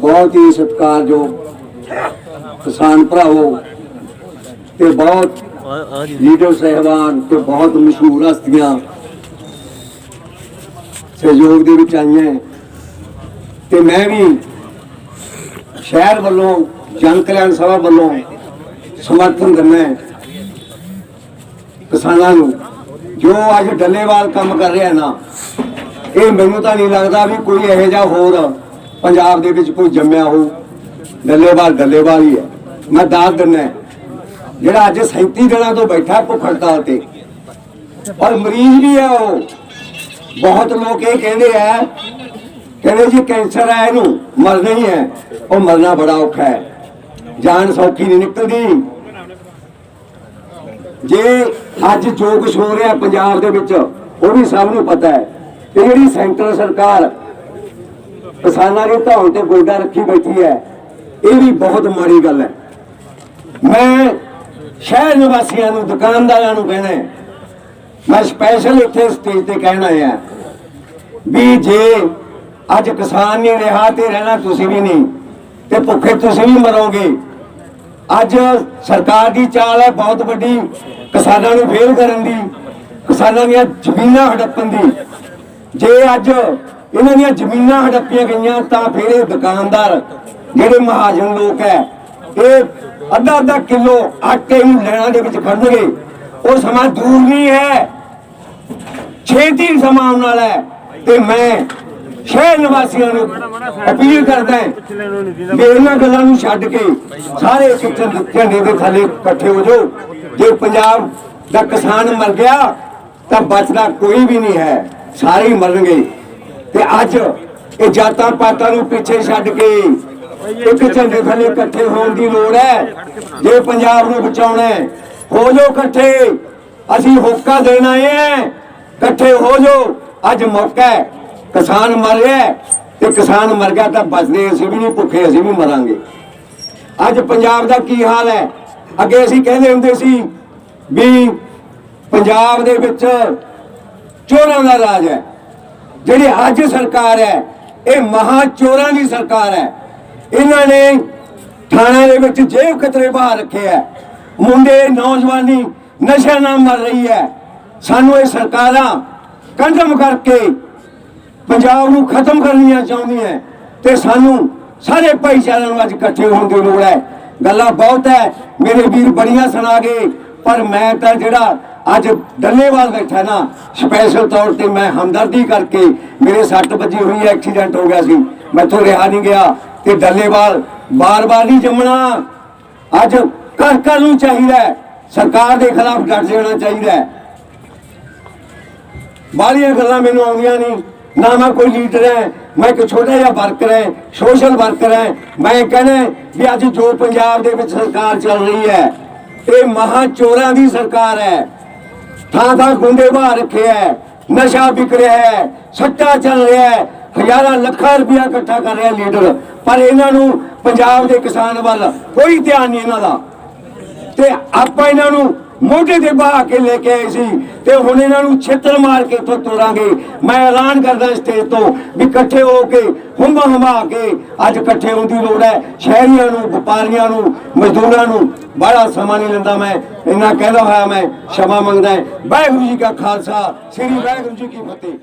ਬਹੁਤ ਹੀ ਸਤਿਕਾਰਯੋਗ ਕਿਸਾਨ ਭਰਾਵੋ ਤੇ ਬਹੁਤ ਲੀਡਰ ਸਹਿਬਾਨ ਤੇ ਬਹੁਤ ਮਸ਼ਹੂਰ ਹਸਤੀਆਂ ਸਹਿਯੋਗ ਦੇ ਵਿੱਚ ਆਈਆਂ ਤੇ ਮੈਂ ਵੀ ਸ਼ਹਿਰ ਵੱਲੋਂ, ਜਨ ਕਲਿਆਣ ਸਭਾ ਵੱਲੋਂ ਸਮਰਥਨ ਕਰਨਾ ਕਿਸਾਨਾਂ ਨੂੰ। ਜੋ ਅੱਜ ਡੱਲੇਵਾਲ ਕੰਮ ਕਰ ਰਿਹਾ ਨਾ ਇਹ ਮੈਨੂੰ ਤਾਂ ਨਹੀਂ ਲੱਗਦਾ ਵੀ ਕੋਈ ਇਹੋ ਜਿਹਾ ਹੋਰ ਪੰਜਾਬ ਦੇ ਵਿੱਚ ਕੋਈ ਜੰਮਿਆ ਹੋ ਡੱਲੇਵਾਲ ਡੱਲੇਵਾਲ ਹੀ ਹੈ। ਮੈਂ ਦੱਸ ਦਿੰਦਾ ਜਿਹੜਾ ਅੱਜ 37 ਦਿਨਾਂ ਤੋਂ ਬੈਠਾ ਭੁੱਖ ਹੜਤਾਲ ਤੇ, ਔਰ ਮਰੀਜ਼ ਵੀ ਹੈ ਉਹ। ਬਹੁਤ ਲੋਕ ਇਹ ਕਹਿੰਦੇ ਆ, ਕਹਿੰਦੇ ਜੀ ਕੈਂਸਰ ਹੈ ਇਹਨੂੰ, ਮਰਨਾ ਹੀ ਹੈ। ਉਹ ਮਰਨਾ ਬੜਾ ਔਖਾ ਹੈ। ਜਾਨ ਸੌਖੀ ਨਹੀਂ ਨਿਕਲਦੀ। ਜੇ ਅੱਜ ਜੋ ਕੁਝ ਹੋ ਰਿਹਾ ਪੰਜਾਬ ਦੇ ਵਿੱਚ, ਉਹ ਵੀ ਸਭ ਨੂੰ ਪਤਾ ਹੈ। ਕਿ ਜਿਹੜੀ ਸੈਂਟਰ ਸਰਕਾਰ ਕਿਸਾਨਾਂ ਦੇ ਧੌਣ ਤੇ ਗੋਡਾ ਰੱਖੀ ਬੈਠੀ ਹੈ, ਇਹ ਵੀ ਬਹੁਤ ਮਾੜੀ ਗੱਲ ਹੈ। ਮੈਂ ਸ਼ਹਿਰ ਨਿਵਾਸੀਆਂ ਨੂੰ, ਦੁਕਾਨਦਾਰਾਂ ਨੂੰ ਕਹਿਣਾ ਹੈ, ਮੈਂ ਸਪੈਸ਼ਲ ਇੱਥੇ ਸਟੇਜ ਤੇ ਕਹਿਣਾ ਹੈ ਵੀ ਜੇ ਅੱਜ ਕਿਸਾਨ ਨਹੀਂ ਰਿਹਾ ਤੇ ਰਹਿਣਾ ਤੁਸੀਂ ਵੀ ਨਹੀਂ, ਤੇ ਭੁੱਖੇ ਤੁਸੀਂ ਵੀ ਮਰੋਗੇ। ਅੱਜ ਸਰਕਾਰ ਦੀ ਚਾਲ ਹੈ ਬਹੁਤ ਵੱਡੀ, ਕਿਸਾਨਾਂ ਨੂੰ ਫੇਲ ਕਰਨ ਦੀ, ਕਿਸਾਨਾਂ ਦੀਆਂ ਜ਼ਮੀਨਾਂ ਹੜੱਪਣ ਦੀ। ਜੇ ਅੱਜ ਇਹਨਾਂ ਦੀਆਂ ਜ਼ਮੀਨਾਂ ਹੜੱਪੀਆਂ ਗਈਆਂ ਤਾਂ ਫਿਰ ਇਹ ਦੁਕਾਨਦਾਰ, ਜਿਹੜੇ ਮਹਾਜਨ ਲੋਕ ਹੈ, ਇਹ ਅੱਧਾ ਅੱਧਾ ਕਿਲੋ ਆਟੇ ਨੂੰ ਲੈਣਾ ਦੇ ਵਿੱਚ ਖੜਨਗੇ। ਉਹ ਸਮਾਂ ਦੂਰ ਨਹੀਂ ਹੈ। ਛੇਤੀ ਸਮਾਂ ਆਉਣ ਵਾਲਾ ਹੈ। ਤੇ ਮੈਂ ਸ਼ਹਿਰ ਨਿਵਾਸੀਆਂ ਨੂੰ ਅਪੀਲ ਕਰਦਾ ਹਾਂ ਵੀ ਇਹਨਾਂ ਗੱਲਾਂ ਨੂੰ ਛੱਡ ਕੇ ਸਾਰੇ ਇੱਕ ਝੰਡੇ ਦੇ ਥੱਲੇ ਇਕੱਠੇ ਹੋ ਜਾਓ। ਜੇ ਪੰਜਾਬ ਦਾ ਕਿਸਾਨ ਮਰ ਗਿਆ, ਤਾਂ ਬਚਦਾ ਕੋਈ ਵੀ ਨਹੀਂ ਹੈ। ਸਾਰੇ ਹੀ ਮਰਨਗੇ। ਤੇ ਅੱਜ ਇਹ ਜਾਤਾਂ ਪਾਤਾਂ ਨੂੰ ਪਿੱਛੇ ਛੱਡ ਕੇ ਇੱਕ ਝੰਡੇ ਥੱਲੇ ਇਕੱਠੇ ਹੋਣ ਦੀ ਲੋੜ ਹੈ। ਜੇ ਪੰਜਾਬ ਨੂੰ ਬਚਾਉਣਾ ਹੈ, ਹੋ ਜਾਓ ਇਕੱਠੇ। ਅਸੀਂ ਹੋਕਾ ਦੇਣ ਆਏ ਹਾਂ। ਇਕੱਠੇ ਹੋ ਜਾਓ। ਅੱਜ ਮੌਕਾ ਹੈ। ਕਿਸਾਨ ਮਰ ਰਿਹਾ ਤੇ ਕਿਸਾਨ ਮਰ ਗਿਆ ਤਾਂ ਬਚਦੇ ਅਸੀਂ ਵੀ ਨਹੀਂ ਭੁੱਖੇ, ਅਸੀਂ ਵੀ ਮਰਾਂਗੇ। ਅੱਜ ਪੰਜਾਬ ਦਾ ਕੀ ਹਾਲ ਹੈ? ਅੱਗੇ ਅਸੀਂ ਕਹਿੰਦੇ ਹੁੰਦੇ ਸੀ ਵੀ ਪੰਜਾਬ ਦੇ ਵਿੱਚ ਚੋਰਾਂ ਦਾ ਰਾਜ ਹੈ। ਜਿਹੜੀ ਅੱਜ ਸਰਕਾਰ ਹੈ, ਇਹ ਮਹਾ ਚੋਰਾਂ ਦੀ ਸਰਕਾਰ ਹੈ। ਇਹਨਾਂ ਨੇ ਥਾਣੇ ਦੇ ਵਿੱਚ ਜੇਬ ਖਤਰੇ ਬਾਹਰ ਰੱਖੇ ਹੈ। ਮੁੰਡੇ, ਨੌਜਵਾਨੀ ਨਸ਼ਾ ਨਾਲ ਮਰ ਰਹੀ ਹੈ। ਸਾਨੂੰ ਇਹ ਸਰਕਾਰਾਂ ਕੰਡਮ ਕਰਕੇ ਪੰਜਾਬ ਨੂੰ ਖਤਮ ਕਰਨੀਆਂ ਚਾਹੁੰਦੀਆਂ ਤੇ ਸਾਨੂੰ ਸਾਰੇ ਭਾਈਚਾਰਿਆਂ ਨੂੰ ਅੱਜ ਇਕੱਠੇ ਹੋਣ ਦੀ ਲੋੜ ਹੈ। ਗੱਲਾਂ ਬਹੁਤ ਹੈ। ਮੇਰੇ ਵੀਰ ਬੜੀਆਂ ਸੁਣਾ ਗਏ, ਪਰ ਮੈਂ ਤਾਂ ਜਿਹੜਾ ਅੱਜ ਡੱਲੇਵਾਲ ਬੈਠਾ ਨਾ। ਸਪੈਸ਼ਲ ਤੌਰ ਤੇ ਮੈਂ ਹਮਦਰਦੀ ਕਰਕੇ ਮੇਰੇ ਸੱਟ ਵੱਜੀ ਹੋਈ ਐਕਸੀਡੈਂਟ ਹੋ ਗਿਆ ਸੀ। ਮੈਥੋਂ ਰਿਹਾ ਨਹੀਂ ਗਿਆ ਤੇ ਡੱਲੇਵਾਲ ਬਾਰ-ਬਾਰ ਨਹੀਂ ਜੰਮਣਾ। ਅੱਜ ਘਰ ਘਰ ਨੂੰ ਚਾਹੀਦਾ ਸਰਕਾਰ ਦੇ ਖਿਲਾਫ ਡਟ ਜਾਣਾ ਚਾਹੀਦਾ ਹੈ। ਗੱਲਾਂ ਮੈਨੂੰ ਆਉਂਦੀਆਂ ਨਹੀਂ। ਨਾ ਮੈਂ ਕੋਈ ਲੀਡਰ ਹੈ, ਮੈਂ ਇੱਕ ਛੋਟਾ ਜਿਹਾ ਵਰਕਰ ਹੈ ਸੋਸ਼ਲ ਵਰਕਰ ਹੈ। ਮੈਂ ਕਹਿੰਦਾ ਵੀ ਅੱਜ ਜੋ ਪੰਜਾਬ ਦੇ ਵਿੱਚ ਸਰਕਾਰ ਚੱਲ ਰਹੀ ਹੈ, ਇਹ ਮਹਾ ਚੋਰਾਂ ਦੀ ਸਰਕਾਰ ਹੈ। ਥਾਂ ਥਾਂ ਗੁੰਡੇ ਬਾਹਰ ਰੱਖਿਆ ਹੈ ਨਸ਼ਾ ਵਿਕ ਰਿਹਾ ਹੈ ਸੱਟਾ ਚੱਲ ਰਿਹਾ ਹੈ ਹਜ਼ਾਰਾਂ ਲੱਖਾਂ ਰੁਪਇਆ ਇਕੱਠਾ ਕਰ ਰਿਹਾ ਲੀਡਰ, ਪਰ ਇਹਨਾਂ ਨੂੰ ਪੰਜਾਬ ਦੇ ਕਿਸਾਨ ਵੱਲ ਕੋਈ ਧਿਆਨ ਨਹੀਂ ਇਹਨਾਂ ਦਾ। ਤੇ ਆਪਾਂ ਇਹਨਾਂ ਨੂੰ ਮੋਢੇ ਤੇ ਬਾਹ ਕੇ ਲੈ ਕੇ ਆਏ ਸੀ ਤੇ ਹੁਣ ਇਹਨਾਂ ਨੂੰ ਛੇਤਰ ਮਾਰ ਕੇ ਇੱਥੋਂ ਤੋਰਾਂਗੇ ਮੈਂ ਐਲਾਨ ਕਰਦਾ ਸਟੇਜ ਤੋਂ ਵੀ ਇਕੱਠੇ ਹੋ ਕੇ, ਹੁੰਮਾ ਹਮਾ ਕੇ ਅੱਜ ਇਕੱਠੇ ਹੋਣ ਦੀ ਲੋੜ ਹੈ। ਸ਼ਹਿਰੀਆਂ ਨੂੰ, ਵਪਾਰੀਆਂ ਨੂੰ, ਮਜ਼ਦੂਰਾਂ ਨੂੰ ਬੜਾ ਸਮਾਂ ਨਹੀਂ ਲੈਂਦਾ ਮੈਂ। ਇੰਨਾ ਕਹਿੰਦਾ ਹੋਇਆ ਮੈਂ ਸ਼ਮਾ ਮੰਗਦਾ ਵਾਹਿਗੁਰੂ ਜੀ ਕਾ ਖਾਲਸਾ, ਸ੍ਰੀ ਵਾਹਿਗੁਰੂ ਜੀ ਕੀ ਫਤਿਹ।